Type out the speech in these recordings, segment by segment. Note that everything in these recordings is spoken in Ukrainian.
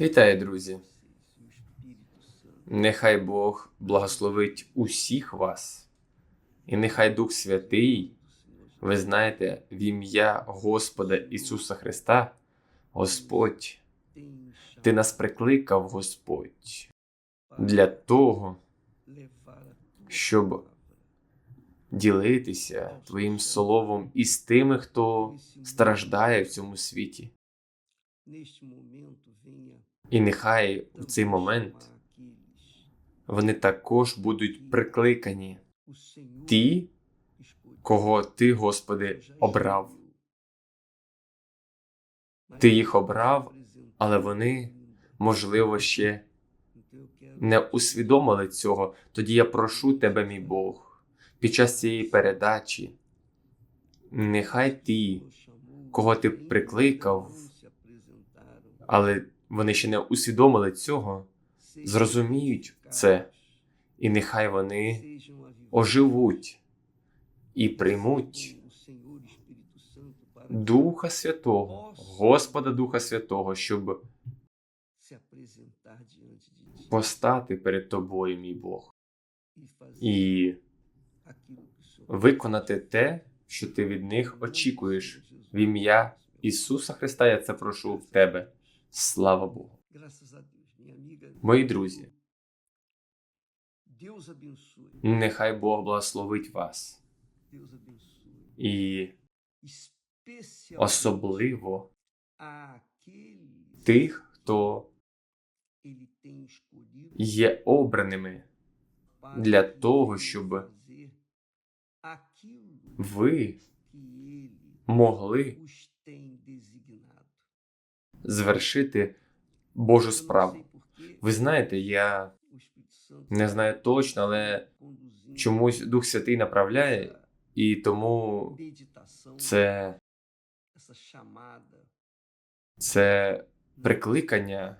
Вітаю, друзі! Нехай Бог благословить усіх вас, і нехай Дух Святий, ви знаєте, в ім'я Господа Ісуса Христа, Господь, Ти нас прикликав, Господь, для того, щоб ділитися Твоїм словом із тими, хто страждає в цьому світі. І нехай в цей момент вони також будуть прикликані, ті, кого Ти, Господи, обрав. Ти їх обрав, але вони, можливо, ще не усвідомили цього. Тоді я прошу тебе, мій Бог, під час цієї передачі, нехай ті, кого ти прикликав, але вони ще не усвідомили цього, зрозуміють це, і нехай вони оживуть і приймуть Духа Святого, Господа Духа Святого, щоб постати перед тобою, мій Бог, і виконати те, що ти від них очікуєш. В ім'я Ісуса Христа я це прошу в тебе. Слава Богу. Мої друзі, нехай Бог благословить вас. І особливо тих, хто є обраними для того, щоб ви могли. Звершити Божу справу. Ви знаєте, я не знаю точно, але чомусь Дух Святий направляє, і тому це, це прикликання,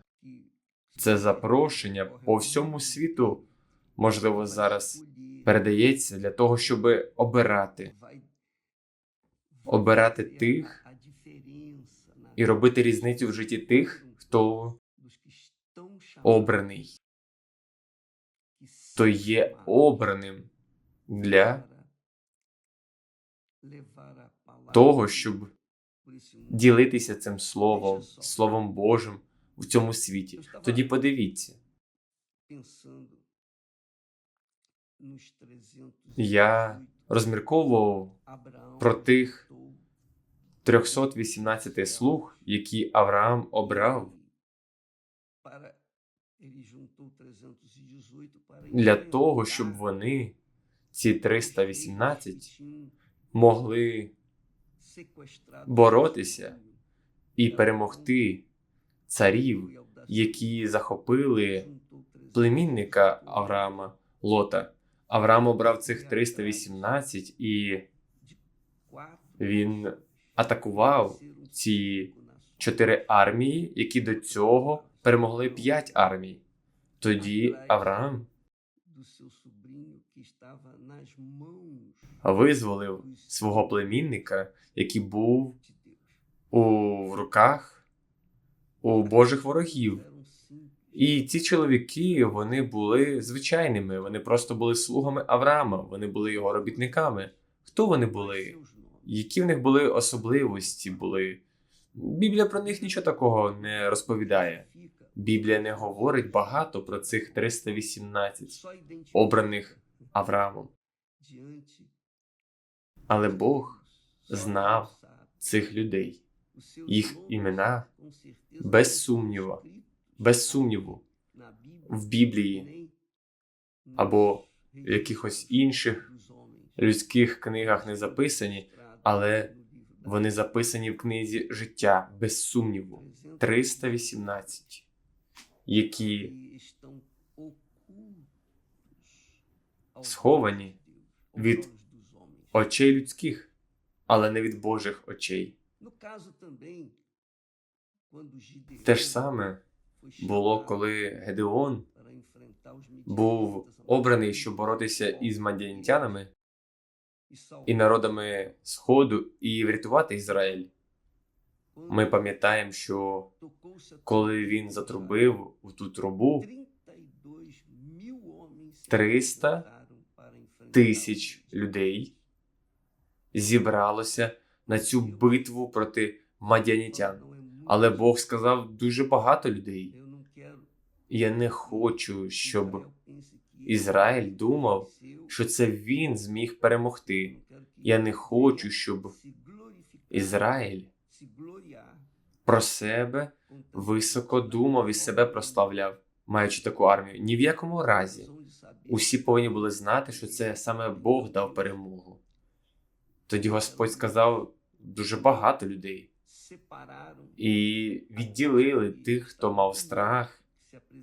це запрошення по всьому світу, можливо, зараз передається для того, щоб обирати, обирати тих і робити різницю в житті тих, хто обраний, хто є обраним для того, щоб ділитися цим словом, Словом Божим в цьому світі. Тоді подивіться, Pensando nos 318 Я розмірковував про тих 318 слуг, які Авраам обрав para ele juntou 318 para для того, щоб вони, ці 318, reis que tinham могли боротися і перемогти царів, які захопили племінника Авраама Лота. Авраам обрав цих 318 і він атакував ці чотири армії, які до цього перемогли п'ять армій. Тоді Авраам визволив свого племінника, який був у руках у Божих ворогів. І ці чоловіки вони були звичайними, вони просто були слугами Авраама, вони були його робітниками. Хто вони були? Які в них були особливості були? Біблія про них нічого такого не розповідає. Біблія не говорить багато про цих 318 обраних Авраамом. Але Бог знав цих людей їх імена без сумніву. без сумніву в Біблії або в якихось інших людських книгах не записані, але вони записані в книзі життя без сумніву. 318, які Сховані від очей людських, але не від Божих очей. Те ж саме було, коли Гедеон був обраний, щоб боротися із мадіянтянами salvar і народами Сходу і врятувати Ізраїль. Ми пам'ятаємо, що коли він затрубив у ту трубу, 300 тисяч людей зібралося на цю битву проти мадянітян. Але Бог сказав дуже багато людей. Я не хочу, щоб Ізраїль думав, що це він зміг перемогти. Я не хочу, щоб Ізраїль про себе високо думав і себе прославляв, маючи таку армію. Ні в якому разі. Усі повинні були знати, що це саме Бог дав перемогу. Тоді Господь сказав дуже багато людей і відділили тих, хто мав страх,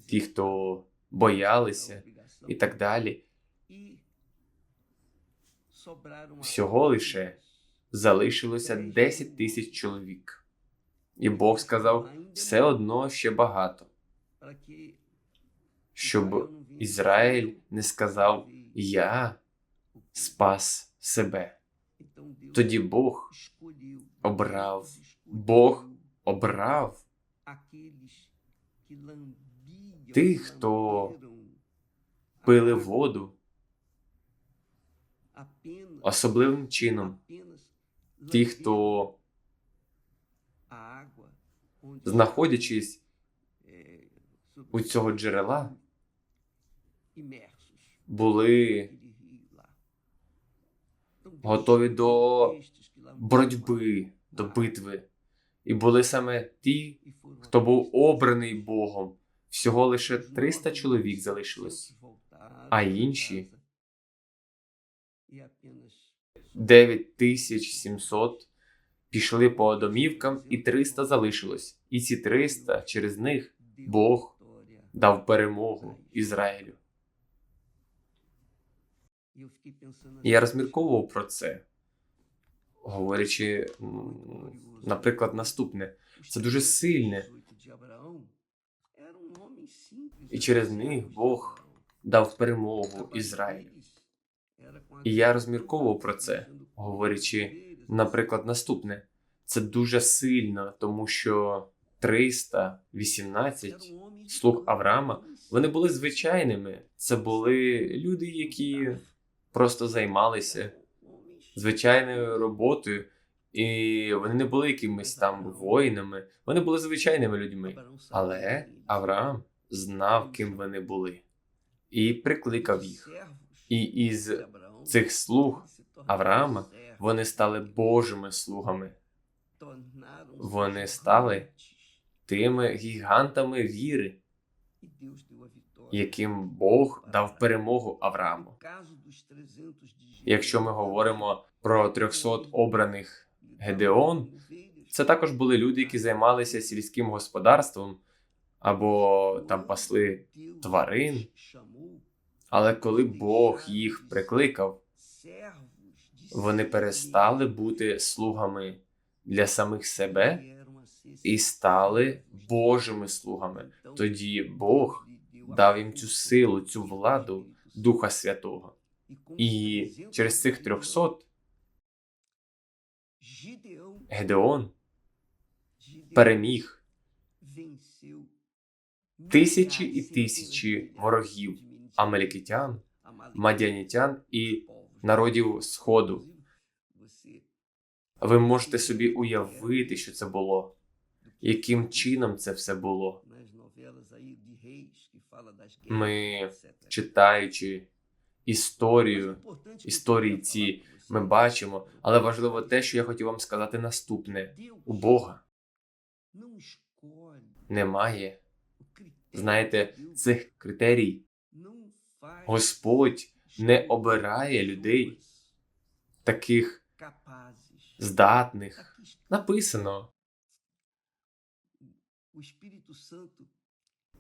ті, хто боялися, і так далі. Всього лише залишилося 10 тисяч чоловік. І Бог сказав: все одно ще багато, щоб Ізраїль не сказав: Я спас себе. Тоді Бог обрав, Бог обрав тих, хто пили воду особливим чином, ті, хто, знаходячись у цього джерела, були готові до боротьби, до битви, і були саме ті, хто був обраний Богом. Всього лише 300 чоловік залишилось, а інші? 9700 пішли по домівкам, і 300 залишилось. І ці 300 через них Бог дав перемогу Ізраїлю. Я розмірковував про це, говорячи, наприклад, наступне: це дуже сильне, і через них Бог дав перемогу Ізраїлю. І я розмірковував про це, говорячи, наприклад, наступне: це дуже сильно, тому що 318 слуг Авраама вони були звичайними. Це були люди, які просто займалися звичайною роботою, і вони не були якимись там воїнами, вони були звичайними людьми. Але Авраам знав, ким вони були, і прикликав їх. І із цих слуг Авраама вони стали Божими слугами. Вони стали тими гігантами віри, яким Бог дав перемогу Аврааму. Якщо ми говоримо про 300 обраних Гедеон, це також були люди, які займалися сільським господарством або там пасли тварин. Але коли Бог їх прикликав, вони перестали бути слугами для самих себе і стали Божими слугами. Тоді Бог дав їм цю силу, цю владу Духа Святого. І через цих трьохсот Гедеон переміг тисячі і тисячі ворогів амалікитян, мадянітян і народів Сходу. Ви можете собі уявити, що це було, яким чином це все було. Ми, читаючи історію, історії ці ми бачимо, але важливо те, що я хотів вам сказати наступне: у Бога немає, знаєте, цих критерій. Господь не обирає людей таких здатних. Написано.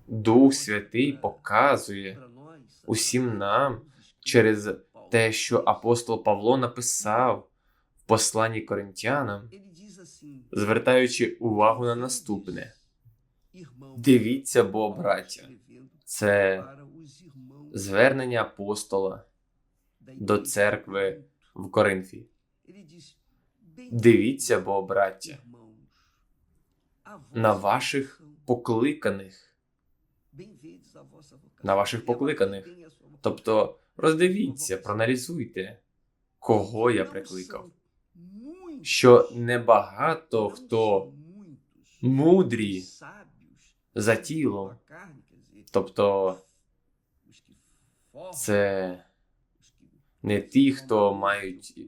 Дух Святий показує усім нам через те, що апостол Павло написав в посланні коринтянам, звертаючи увагу на наступне. Дивіться, бо, браття, це звернення апостола до церкви в Коринфі. Дивіться, бо, браття, на ваших покликаних. на ваших покликаних. Тобто роздивіться, проаналізуйте, кого я прикликав. Що небагато хто мудрі за тілом, тобто це не ті, хто мають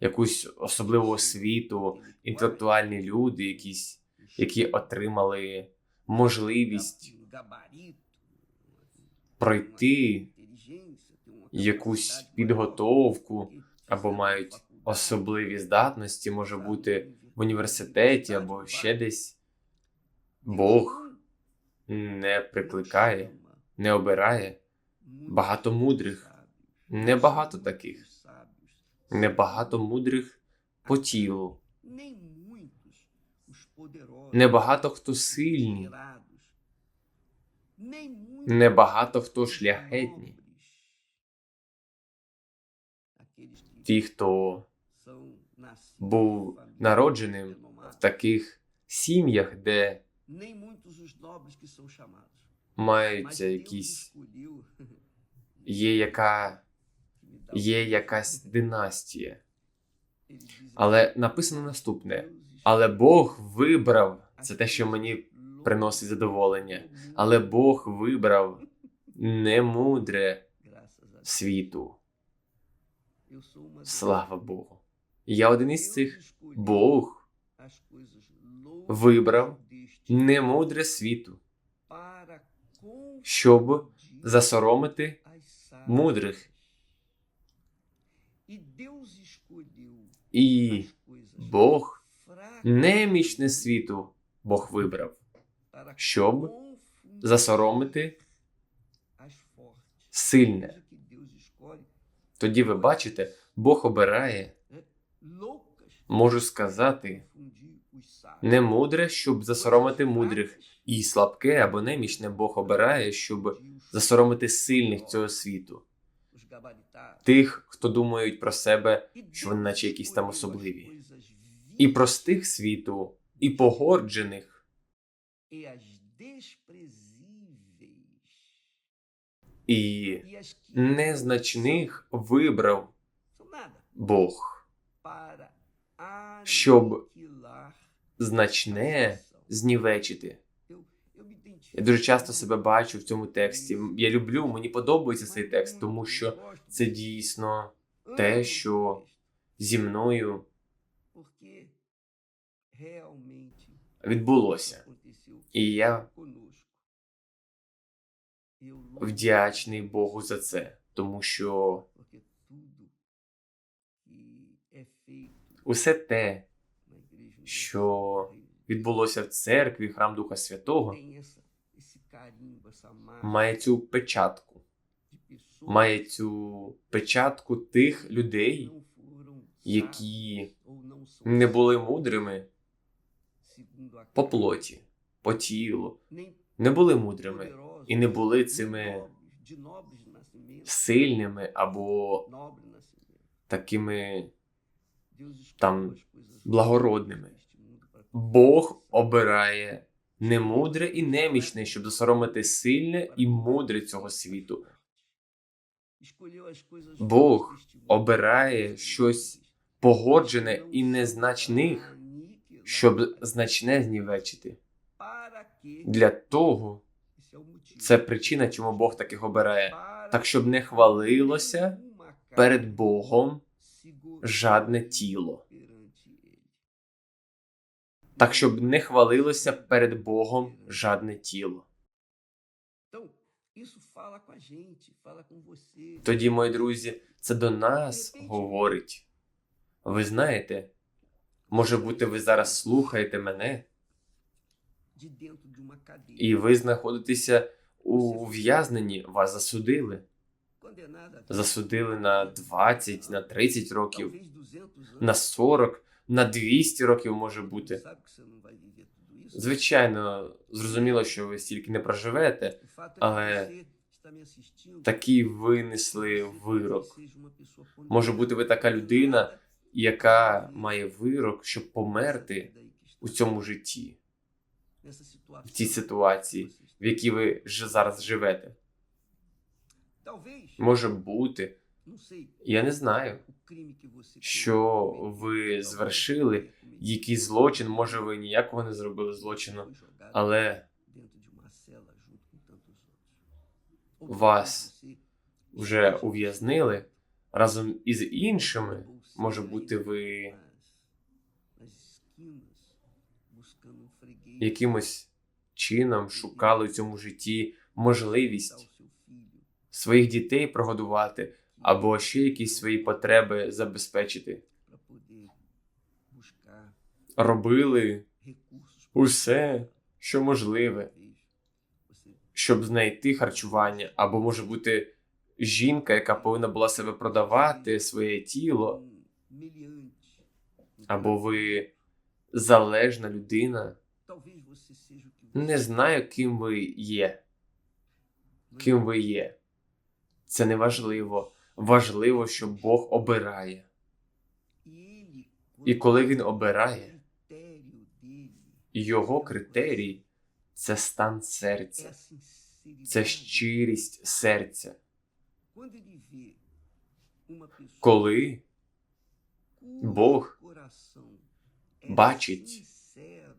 якусь особливу освіту, інтелектуальні люди, якісь, які отримали можливість пройти якусь підготовку або мають особливі здатності, може бути в університеті або ще десь. Бог не прикликає, не обирає багато мудрих, небагато таких, небагато мудрих по тілу, небагато хто сильні, небагато хто шляхетні. Ті, хто був народженим в таких сім'ях, де маються якісь є яка є якась династія. Але написано наступне: але Бог вибрав це те, що мені приносить задоволення. Але Бог вибрав немудре світу. Слава Богу. Я один із цих Бог вибрав немудре світу, щоб засоромити мудрих. І Бог немічне світу Бог вибрав, щоб засоромити сильне. Тоді ви бачите, Бог обирає, можу сказати, не мудре, щоб засоромити мудрих, і слабке або немічне Бог обирає, щоб засоромити сильних цього світу, тих, хто думають про себе, що вони наче якісь там особливі, і простих світу, і погоджених, і незначних вибрав Бог, щоб значне знівечити. Я дуже часто себе бачу в цьому тексті. Я люблю, мені подобається цей текст, тому що це дійсно те, що зі мною відбулося. І я вдячний Богу за це, тому що усе те, що відбулося в церкві, храм Духа Святого, має цю печатку, має цю печатку тих людей, які не були мудрими по плоті, по тілу, не були мудрими і не були цими сильними або такими там благородними. Бог обирає немудре і немічне, щоб засоромити сильне і мудре цього світу. Бог обирає щось погоджене і незначних, щоб значне знівечити. Для того це причина, чому Бог таких обирає, так щоб не хвалилося перед Богом жадне тіло. Так, щоб не хвалилося перед Богом жадне тіло. Тоді, мої друзі, це до нас говорить. Ви знаєте, може бути, ви зараз слухаєте мене, і ви знаходитеся у ув'язненні, вас засудили. Засудили на 20, на 30 років, на 40, на 200 років може бути. Звичайно, зрозуміло, що ви стільки не проживете, але такий винесли вирок. Може бути, ви така людина, яка має вирок, щоб померти у цьому житті. в цій ситуації, в якій ви зараз живете. Може бути, я не знаю, що ви звершили, який злочин, може ви ніякого не зробили злочину, але вас вже ув'язнили разом із іншими. Може бути, ви якимось чином шукали у цьому житті можливість своїх дітей прогодувати або ще якісь свої потреби забезпечити. Робили усе, що можливе, щоб знайти харчування, або може бути жінка, яка повинна була себе продавати, своє тіло, або ви залежна людина. Не знаю, ким ви є. Ким ви є. Це не важливо. Важливо, що Бог обирає. І коли він обирає, його критерій це стан серця, це щирість серця. Коли Бог бачить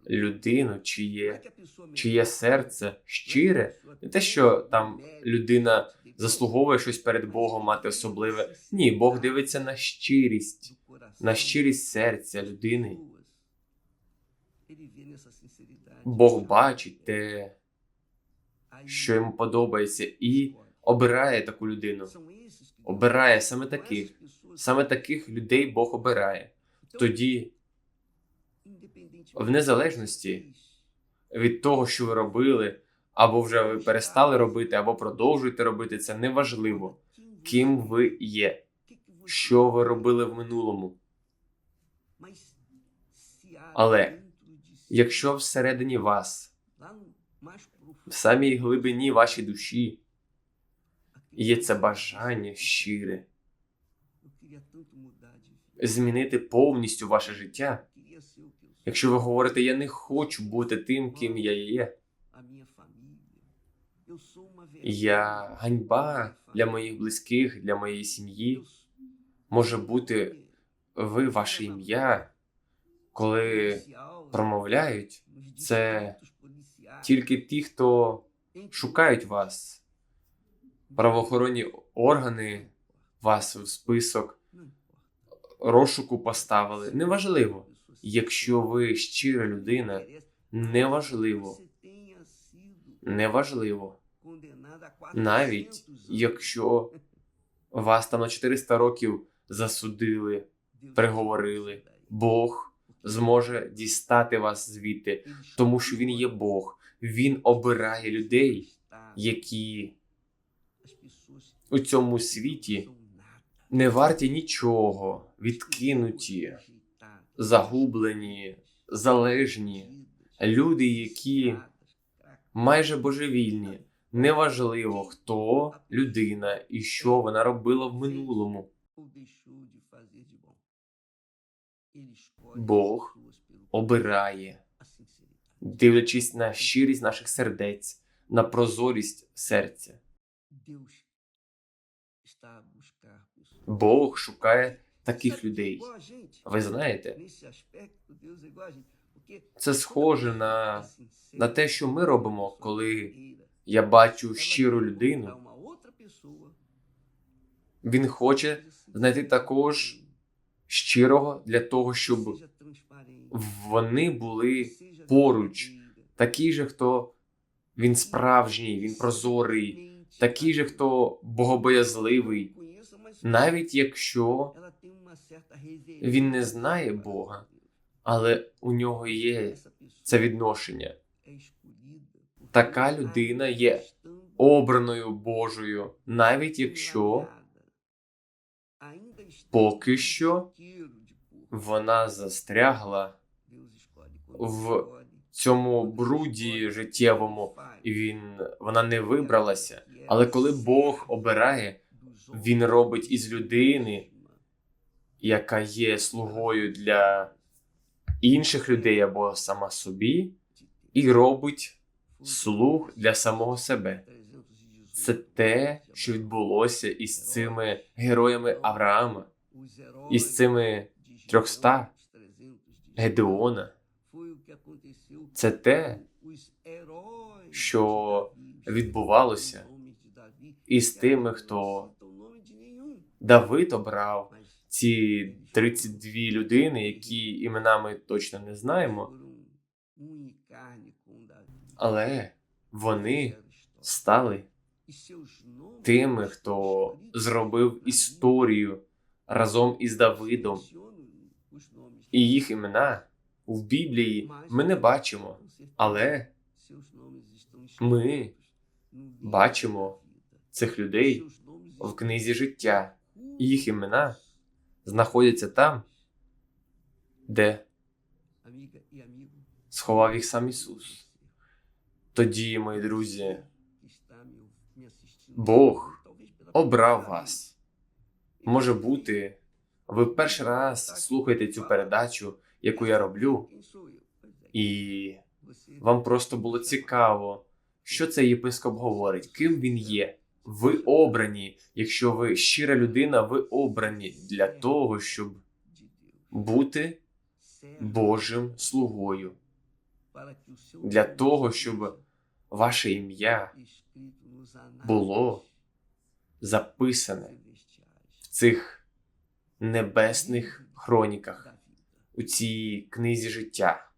людину, чиє, чиє серце щире, не те, що там людина заслуговує щось перед Богом мати особливе. Ні, Бог дивиться на щирість, на щирість серця людини. Бог бачить те, що йому подобається, і обирає таку людину. Обирає саме таких. Саме таких людей Бог обирає. Тоді, в незалежності від того, що ви робили, або вже ви перестали робити, або продовжуєте робити, це неважливо, ким ви є, що ви робили в минулому. Але Якщо всередині вас, в самій глибині вашій душі, є це бажання щире. Змінити повністю ваше життя, якщо ви говорите, я не хочу бути тим, ким я є, я ганьба для моїх близьких, для моєї сім'ї, може бути ви, ваше ім'я, коли промовляють, це тільки ті, хто шукають вас, правоохоронні органи вас в список розшуку поставили. Неважливо, якщо ви щира людина, неважливо, неважливо, навіть якщо вас там на 400 років засудили, приговорили, Бог зможе дістати вас звідти, тому що він є Бог. Він обирає людей, які у цьому світі не варті нічого, відкинуті, загублені, залежні, люди, які майже божевільні. Неважливо, хто людина і що вона робила в минулому. Бог обирає, дивлячись на щирість наших сердець, на прозорість серця. Бог шукає таких людей. Ви знаєте, це схоже на, на те, що ми робимо, коли я бачу щиру людину. Він хоче знайти також щирого для того, щоб вони були поруч. Такий же, хто він справжній, він прозорий, такий же, хто богобоязливий, навіть якщо він не знає Бога, але у нього є це відношення. Така людина є обраною Божою, навіть якщо поки що вона застрягла в цьому бруді життєвому, він вона не вибралася. Але коли Бог обирає, він робить із людини, яка є слугою для інших людей або сама собі, і робить слух для самого себе. Це те, що відбулося із цими героями Авраама, із цими 300 Гедеона. Це те, що відбувалося із тими, хто Давид обрав ці 32 людини, які імена ми точно не знаємо, але вони стали тими, хто зробив історію разом із Давидом. І їх імена в Біблії ми не бачимо, але ми бачимо цих людей в книзі життя. Їх імена знаходяться там, де сховав їх сам Ісус. Тоді, мої друзі, Бог обрав вас. Може бути, ви перший раз слухаєте цю передачу, яку я роблю, і вам просто було цікаво, що цей єпископ говорить, ким він є. Ви обрані, якщо ви щира людина, ви обрані для того, щоб бути Божим слугою, для того, щоб ваше ім'я було записане в цих небесних хроніках, у цій книзі життя.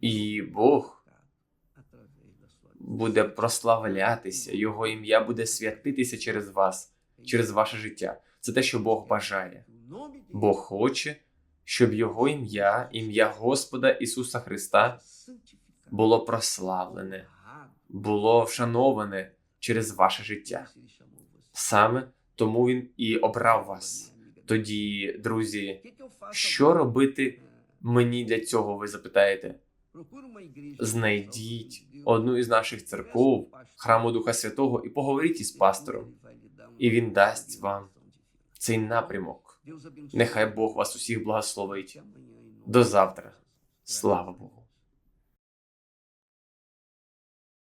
І Бог буде прославлятися, його ім'я буде святитися через вас, через ваше життя. Це те, що Бог бажає. Бог хоче, щоб його ім'я, ім'я Господа Ісуса Христа було прославлене, було вшановане через ваше життя. Саме тому він і обрав вас. Тоді, друзі, що робити мені для цього? Ви запитаєте? Знайдіть одну із наших церков, храму Духа Святого, і поговоріть із пастором, і він дасть вам цей напрямок. Нехай Бог вас усіх благословить. До завтра. Слава Богу.